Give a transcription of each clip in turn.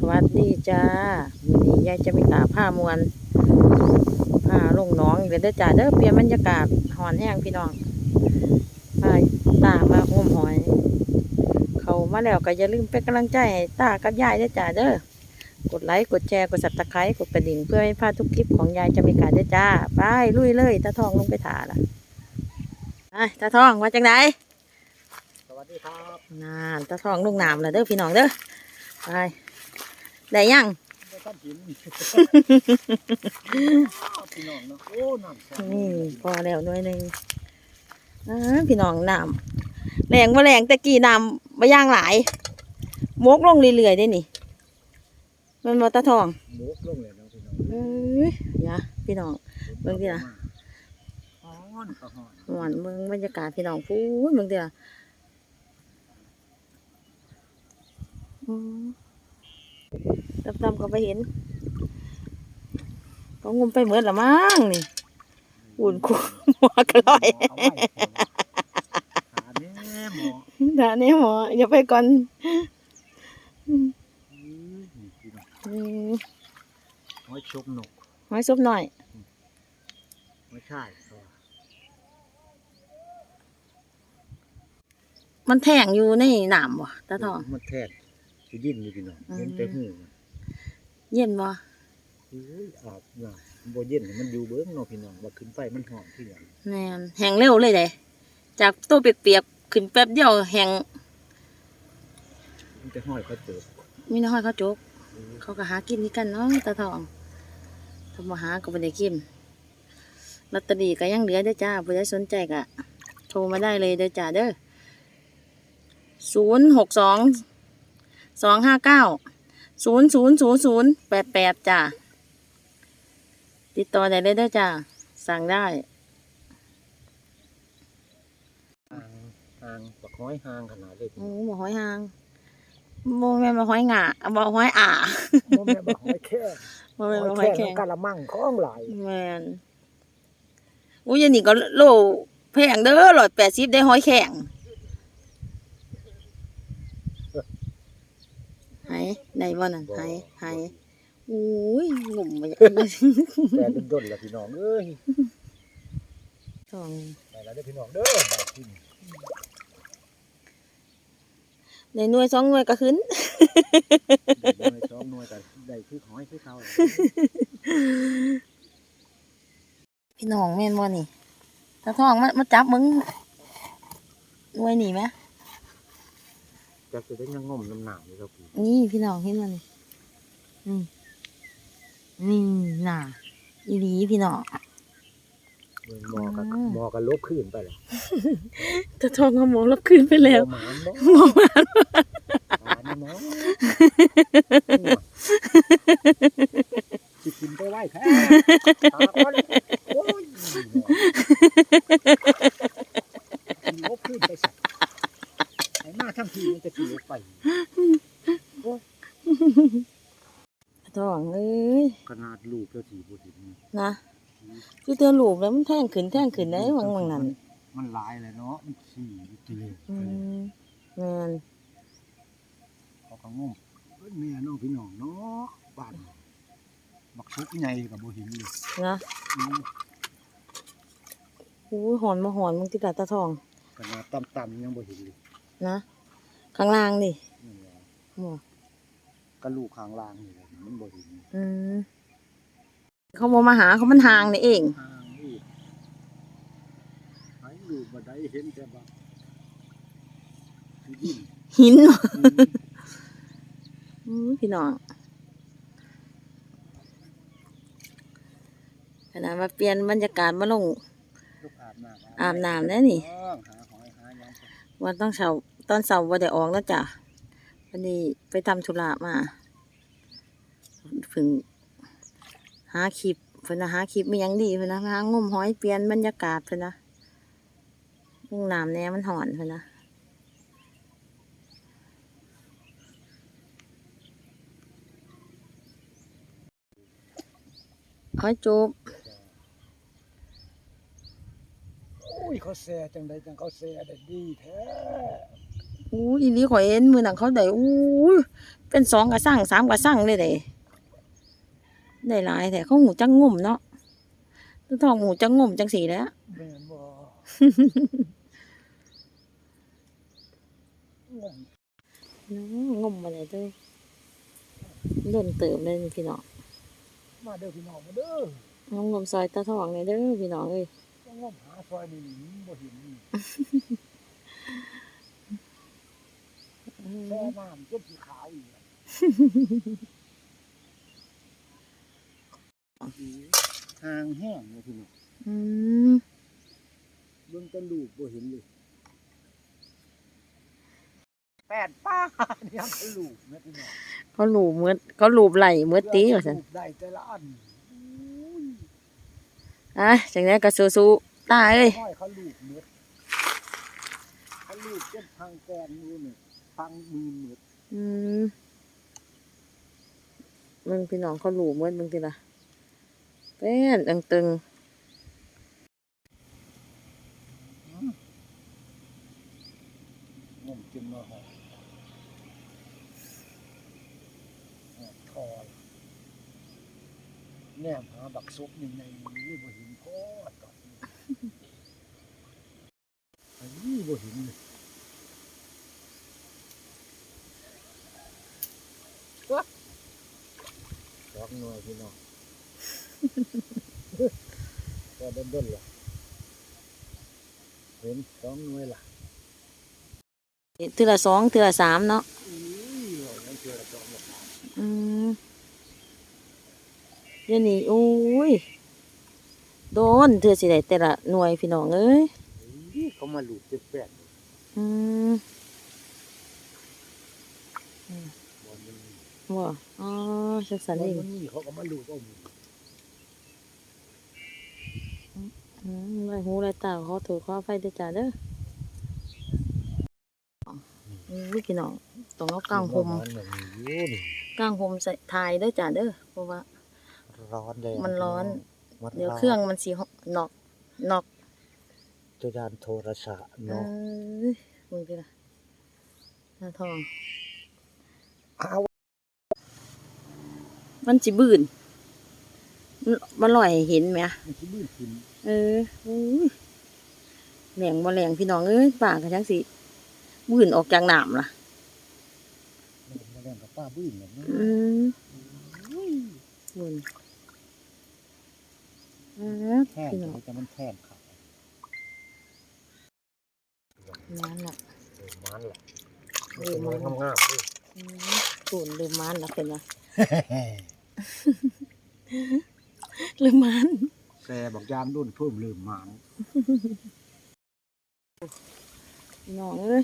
สวัสดีจ้าวันนี้ยายจะมีตาผ้ามวนผ้าลงหน้องอีกแล้วเด้อจ้าเด้อเปลี่ยนบรรยากาศหอนแห้งพี่น้องพาตามาอมหอย เขามาแล้วก็อย่าลืมเป็นกำลังใจให้ตากับยายเด้อจ้าเด้อกดไลค์กดแชร์กดสับตะไคร้กดกระดิ่งเพื่อไม่พลาดทุกคลิปของยายจะมีการเด้อจ้าไปลุยเลยตาทองลงไปถ่าละไปตาทองมาจากไหนสวัสดีครับนานตาทองลงน้ำแล้วเด้อพี่น้องเด้อไป ได้ยังได้ท่านหินพี่น้องเนาะโอ้น้ำแข็งนี่พอแล้วหน่วยหนึ่งอ่าพี่น้องน้ำแรงว่าแรงแต่กี่น้ำมาย่างหลายมกลงเรื่อยๆได้นี่ มันมาตาทองหมูกลงเลยเนาะพี่น้องเอ้ยอย่าพี่น้องเบิ่งดิล่ะฮ้อนก็ฮ้อนหวานเมืองบรรยากาศพี่น้องพูดเมืองเดียวอืม ดำๆก็ไปเห็นก็งมไปเหมือนละมั้งนี่อุ่นคูหัวกระลอยเอาไว้หาแน่หมอด่าเนี่ยหมออย่าไปก่อนอื้อนี่พี่น้องอืมหอยชกนกไม้ซุปหน่อย ไม่ใช่ตัวมันแทงอยู่ในหนามบ่ตาทอง มันแท นสิดิ้นอยู่พี่น้องอืมเห็นแต่หูมันเย็นบ่อุ้ยอาบน่ะมันบ่เย็นมันอยู่เบิ่งเนาะพี่น้องว่าขึ้นไปมันหอมที่หยังแม่นแห้งเร็วเลยเด้จากตัวเปียกๆขึ้นแป๊บเดียวแห้งมันจะห้อยเขาเติบมีน้อยเขาจก เขาก็หากินนี่กันเนาะตาทองทำมาหาก็ไม่ได้กินลอตเตอรี่ก็ยังเหลือเด้อจ้าผู้ใดสนใจก็โทรมาได้เลยเด้อจ้าเด้อศูนย์หกสอง สองห้าเก้าศูนย์ศูนย์ศูนย์ศูนย์แปดแปดจ้าติดต่อได้เลยเด้อจ้าสั่งได้ ห่างห่างบักห้อยห่างขนาดเลยพี่โอ้น้องบ่หอยหางบ่แม่นบ่หอยหงาบ่หอยอ่าบ่แม่นบักห้อยแค่บ่แม่นบ่หอยแข็งกะละมังของหลายแม่นอุ้ยอันนี้ก็โลแพงเด้อร้อยแปดสิบได้หอยแข็ง หายได้บ่นั่นหายหายอุ้ยงุ่มไปแต่เป็นดนละพี่น้องเอ้ยสองไปแล้วเด้อพี่น้องเด้อบ่าวกินในหน่วยสองหน่วยก็ขึ้นได้หน่วยสองหน่วยกันได้คือหอยคือเขาพี่น้องแม่นบ่นี่ถ้าท้องมามาจับมึงหน่วยนี่ไหม จะจะได้ยังงมน้ำหนาวอยู่ครับพี่นี่พี่น้องเห็นมันนี่อืมนี่น่ะอีหลีพี่น้องเมืองหมอกับอ่าหมอกับลบขึ้นไปเลยถ้าท้องก็มองรับคืนไปแล้วหมานเนาะมองมาหมานเนาะสิกินไปไหว้แท้ตาคนโอ้ยกินลบขึ้นไปสักไอ้หน้าทั้งทีมันจะกินลบไป ท้องเอ้ย ขนาดลูกเจ้าสีบุตรนี่ นะคือ เตือนลูกแล้วมันแท่งขึ้นแท่งขึ้นได้วังวังนั้นมันหลายเลยเนาะมันขี่กิเลสอืมแม่นเขาก็งงเอ้ยแม่น้องพี่น้องเนาะบ้านบักชุกใหญ่กับโบหินเลยนะอืมอู้ยหอนมาหอนมึงติดตาตาทองขนาดต่ำๆยังโบหินเลยนะข้างล่างนี่นี่แหละบ่กระลูกข้างล่างนี่แหละมันโบหินอืม เขาบ่มาหาเขามันห่างนี่เอง ห่างอีกไอ้ลูกบัไดเห็นแต่บักที่ดินหินอืมอู้ยพี่น้องขนาดมาเปลี่ยนบรรยากาศมาลง ลูกอาบน้ำอาบน้ำนะนี่ เออหาหอยหาหยังวันต้องเช้าตอนเสาร์ว่าได้ออกแล้วจ้ะวันนี้ไปทำธุระมาฝึงหาคลิปเพิ่นนะหาคลิปมีหยังดีเพิ่นนะหางมหอยเปลี่ยนบรรยากาศเพิ่นนะลงน้ำแน่มันหอนเพิ่นนะหอยจูบโอ้ยเขาแซ่จังไดจังเขาแซ่ได้ดีแท้อู้อีนี้ข่อยเห็นมือหนังเขาได้อู้ยเป็นสองกระสั่งสามกระสั่งเลยได้ ได้หลายแต่เขาหูจังงุ่มเนาะตัวทองหูจังงุ่มจังสีแหล้วแม่นบ่งมงุ่มมาเลยเด้อโดนเติมเลยนี่พี่น้องมาเด้อพี่น้องมาเด้องมงมซอยตาทองเลยเด้อพี่น้องเอ้ยต้องงมหาซอยนี่บ่เห็นนี่แช่น้ำจนสีขาวอีกอะ ห่างแห้งเลยพี่น้องอืมเบิ่งแตะลูกบ่เห็นเลยแปดป้าเนี่ยกระลูกนะพี่น้องเขาหลูบมืดเขาหลูบไหลมืดตีว่าซั่นลูกได้แต่ละอันอุ้ยอะจังได๋ก็สู้ๆตาเอ้ยห้อยเขาลูกเม็ดเขาลูกจนพังแกนมือนี่พังมือเม็ดอืมมึงพี่น้องเขาหลูบมืดมึงติล่ะ เป็นตึงตึงงมจนมาหอหอดคอแนมหาบักซุปนี่ในนี่บ่เห็นพ่อตอนนี้อันนี้บ่เห็นเลยว้าสองหน่วยพี่น้อง ก็เดินๆล่ะเห็นสองหน่วยล่ะๆเทื่อละสองเทื่อละสามเนาะอุ้ยว่านั่นคือระจอมละอืมเดี๋ยวนี้โอ้ย โดนเทื่อสิได้แต่ละหน่วยพี่น้องเอ้ยอุ้ยเขามาหลุดเจ็บแปดอืมบอลมันมีว่าอ๋อจังสันบอลเองมันมีเขาก็มาหลุดเอาหม ดอืมไรหูไรตาขอถูกขอไฟเด้อจ้าเด้ออืมพี่น้องต้องเอากลางห่มมันแบบนี้อยู่นี่กลางห่มใส่ทายเด้อจ้าเด้อเพราะว่า ร้อนเลยมันร้อนมันเดี๋ยวเครื่องมันสินอกนอกตัวดานโทรศัพท์เอ้เนาะยมึงพี่ละหน้าทองเอามันสิบืนมันมันลอยให้เห็นไหมมันสิบื้นขึ้นเอออุ้ยแหลงบ่แหลงพี่น้องเอ้ยป่ากระชังสิบืนออกจากน้ำล่ะมาเล่นกับป้าบื้นแบบนี้อืมอุ้ยบืนอ่าแท่งพี่น้องจะมันแท่งขาดนั่นล่ะเออมันแหละเออมันงามๆเลยอืมตูนลืมมันแล้วเป็นไงลืมมัน แซ่บอกยามรุ่นเพิ่มลืมมันพี่น้องเอ้ย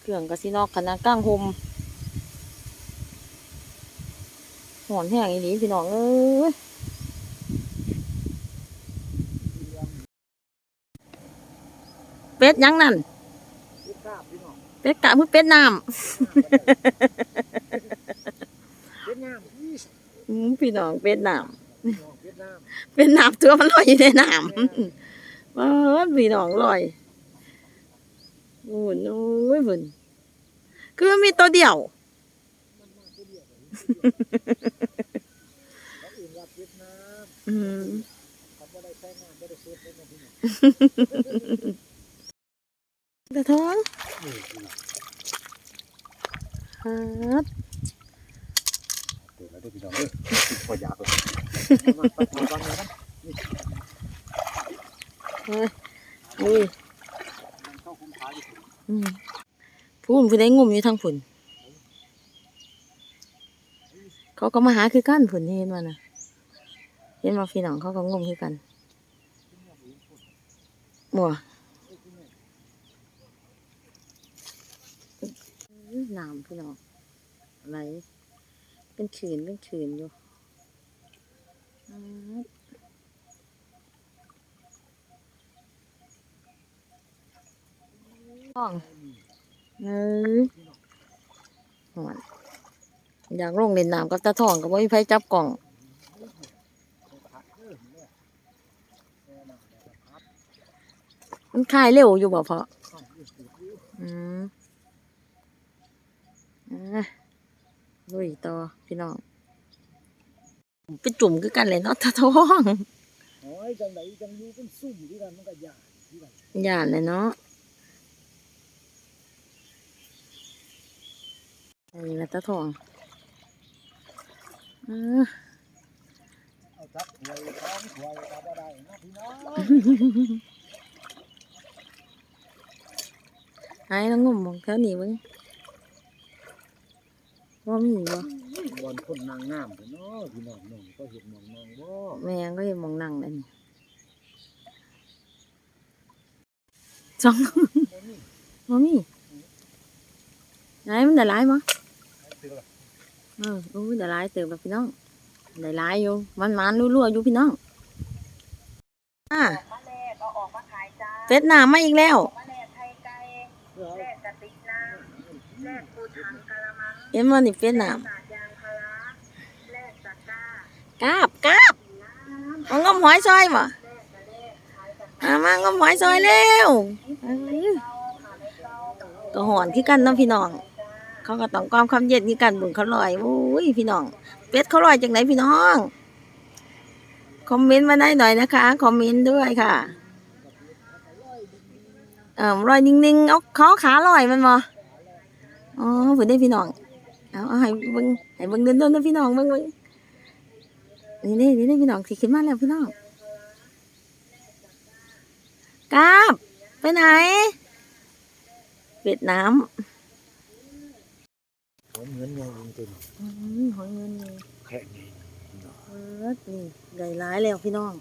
เครื่องกะสินอกขนาดกลางห่มหอนแห้งอีหลีพี่น้องเอ้ยเป็ดหยังนั่นพี่ทราบพี่น้องเป็ดกะมือเป็ดน้เวียดนามอีสำอืมพี่น้องเป็ดน้พี่น้องเวียดนามำ เป็ดน้ำตัวมันลอยอยู่ในน้ำว้าวพี่น้องลอยโอ้ยโอ้ยบุญคือมันมีตัวเดียวมันมาตัวเดียวเลยเขาอื่นว่าเวียดนามอืมเขาบ่ได้ใช้งานบ่ได้เซฟเลยนะพี่น้องตะท้องนี่พี่น้องฮัดเดี๋ยพี่น้องเด้อพออยากเลยมาไปทำบ้อุ้ยมันเข้าคุ้มค่มพูนผู้ใดงมอยู่ทางผุนเขาก็มาหาคือกันผุนเห็นมานะเห็นมาพี่น้องเขาก็งุ่มคือกันบัวน้ำพี่น้องไหล เป็นขืนเป็นขืนอยู่อื้อท้องเอ้ยหอนอยากลงเล่นน้ำกับตาทองกับว่ามีไฟจับกล่องพักเด้อเนี่ยแม่น่ะเดี๋ยวพักมันคลายเร็วอยู่บ่พอข้างอื่นสุดอยู่อืมอะ ลุยต่อพี่น้องไปจุ่มคือกันเลยเนาะตาทองโอ้ยจังไดจังอยู่เป็นซุ่มที่กันมันก็ยากที่กันย่านเลยเนาะอันนี้ละตาทองอ่าเอาจับถวยท้องถวยก็บ่ได้นะพี่น้องหายแล้วงมมองแถวนี้มึง ว่ามีบ่บอนคนนางงามพุ่นเนาะพี่น้องน้องก็เห็นหมองนองบ่แม่งก็ยังมองนั่งเลยนี่จ้องบ่มีว่ามีไหนมันได้หลายบ่เตือเออโอ้ยได้หลายเติบแล้วพี่น้องได้หลายอยู่มันมันๆรั่วๆอยู่พี่น้องอ่ามาแลกก็ออกมาขายจ้าเฟสหน้ามาอีกแล้ว มาแลกไข่ไก่แลกกระติกน้ำแลกปูถังกะละมังเห็นว่านี่เฟสหน้าสาดยางพาราแลกาบกาบน้ำเอางมหอยซอยบ่แลกกะแลกขายตะอามางมหอยซอยเร็วก็หอนคือกันเนาะพี่น้อง เขาก็ต้องความความเย็นคือกันบุญเขาลอยโอ้ยพี่น้อง เป็ดเขาลอยจากไหนพี่น้อง คอมเมนต์มาได้หน่อยนะคะ คอมเมนต์ด้วยค่ะเอ่อลอยนิ่งๆเอาเขาขาลอยมันบ่อ๋อเพิ่นได้พี่น้อง เอาเอาให้เบิ่งให้เบิ่งเดินๆนะพี่น้องเบิ่งเบิ่งนี่นี่นี่นี่พี่น้องสิขึ้นมาแล้วพี่น้องกราบไปไหนเป็ดน้ำผมเหมือนไงจริงอืมหอยเงินเลยๆแค่นี้พี่น้องเออนี่ได้ร้ายแล้วพี่น้อง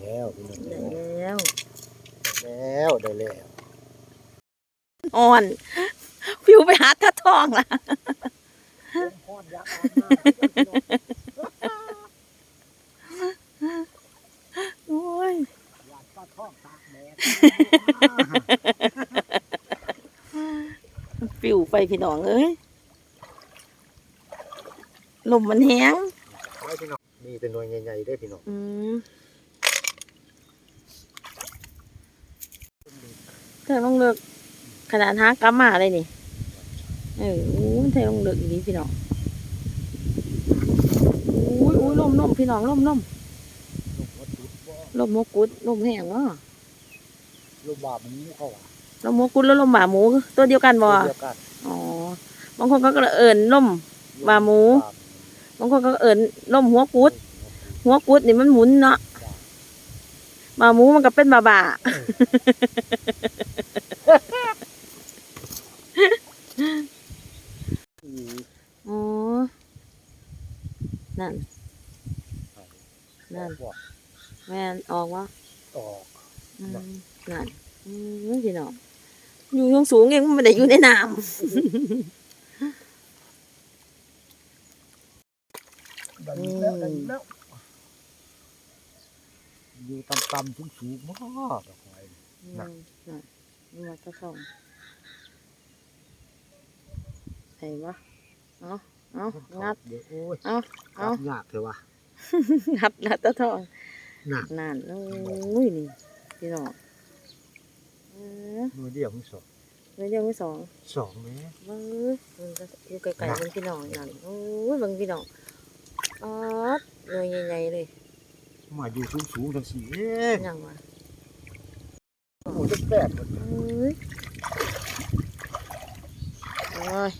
แล้วพี่น้องได้แล้วแล้วได้แล้วอ่อนฟิวไปหาตา ทองล่ะผมพอดอยากอาบน้ำพี่น้องโอ้ยอยากปลาทองตากแดดฟิวไปพี่น้องเอ้ยลมมันแห้งไปพี่น้องมีแต่หน่วยใหญ่ๆได้อพี่น้องอืมเธอต้องเลือกขนาดหากลับมาเลยนี่ เอออู้เธอต้องเลือกอีนี้พี่น้องอุ้ยอุ้ยลมลมพี่น้องลมลมลูกวัดจุดบ่ลมมกุดลมแห้งวะลูกบาปมันมูเข้าอะลมมกุดแล้วลมหมาหมู ตัวเดียวกันบ่เดียวกันอ๋อบางคนก็เอิญลมบาปหมู บางคนก็เอิญลมหัวกุด หัวกุดนี่มันหมุนเนาะหมาหมูมันก็เป็นบาบา อืม อ๋อ นั่น นั่นบอกแม่นออกวะออกอืมนั่นอืมพี่น้องอยู่ยงสูงเองมันไม่ได้อยู่ในน้ได้อีกแล้วได้อีกแล้วอยู่ต่ำๆสูงๆมากดอกไม้ำนั่นนั่นนี่มาตะเข้าใส่ปะเอา เอางัด เดี๋ยวโอ้ยเอาเอางัดยากเถอะวะงัดแล้วตะทองน่ะนั่นโอ้ยนี่พี่น้องเออมือเดียวมือสองเรื่องเดียวไม่สอง สองแม่เบิ้งมันก็อยู่ไกลๆมันพี่น้องนั่นโอ้ยเบิ้งพี่น้องอ๋อเงยใหญ่ๆเลยมาอยู่สูงๆจังสี่เองยังวะหมูจะแปดหมดเอ้ยโอ้ย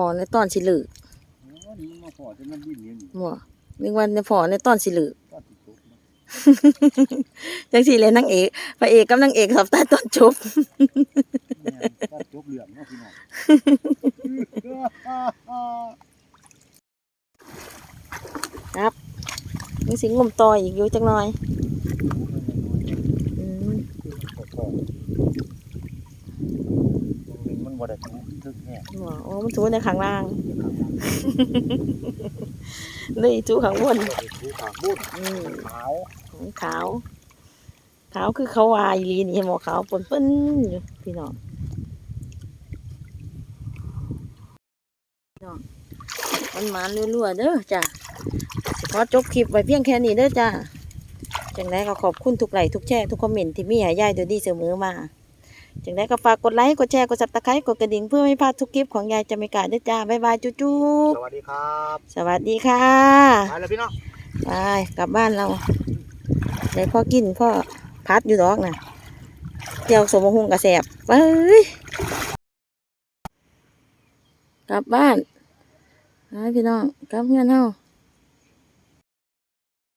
อในตอนสิลือโอ้นี่มาพอจะมันดิ้นอย่างนี้หมัวนึกว่าในพอในตอนสิลือก็ติดตุกนะจังสิเลยนางเอกพระเอกกับนางเอกสับใต้ตอนจบแม่นก็จบเรื่องเนาะพี่น้องนี่สิงมต่ออีกอยู่จังหน่อยอืม พอๆตรงนี้มัน บ่ได้ทุกทึกแน่หมัวโอ้มันถูในข้างล่างข้างล่าง เลยถูข้างบนบ่ได้ทุกขางบุญอืมขาวของขาว ขาวคือเขาวายลีนี่หมอขาวปนเปิ้นอยู่พี่น้องพี่น้องมันมันรัวๆเด้อจ้ะสิขอจบคลิปไว้เพียงแค่นี้เด้อจ้าจังไดก็ขอบคุณทุกไลค์ทุกแชร์ทุกคอมเมนต์ที่มีให้ยายตัวดีเสมอมา จังไดก็ฝากกดไลค์กดแชร์กดซับสไครต์กดกระดิ่งเพื่อไม่พลาดทุกคลิปของยายจะไม่กาดด้วยจ้าบ๊ายบายจุ๊บสวัสดีครับๆสวัสดีค่ะไปแล้วพี่น้องไปกลับบ้านเราได้พ่อกินพ่อพัดอยู่ดอกนะเจียวสมหุงกระแสบไปกลับบ้านไปพี่น้องกลับเงินเฮา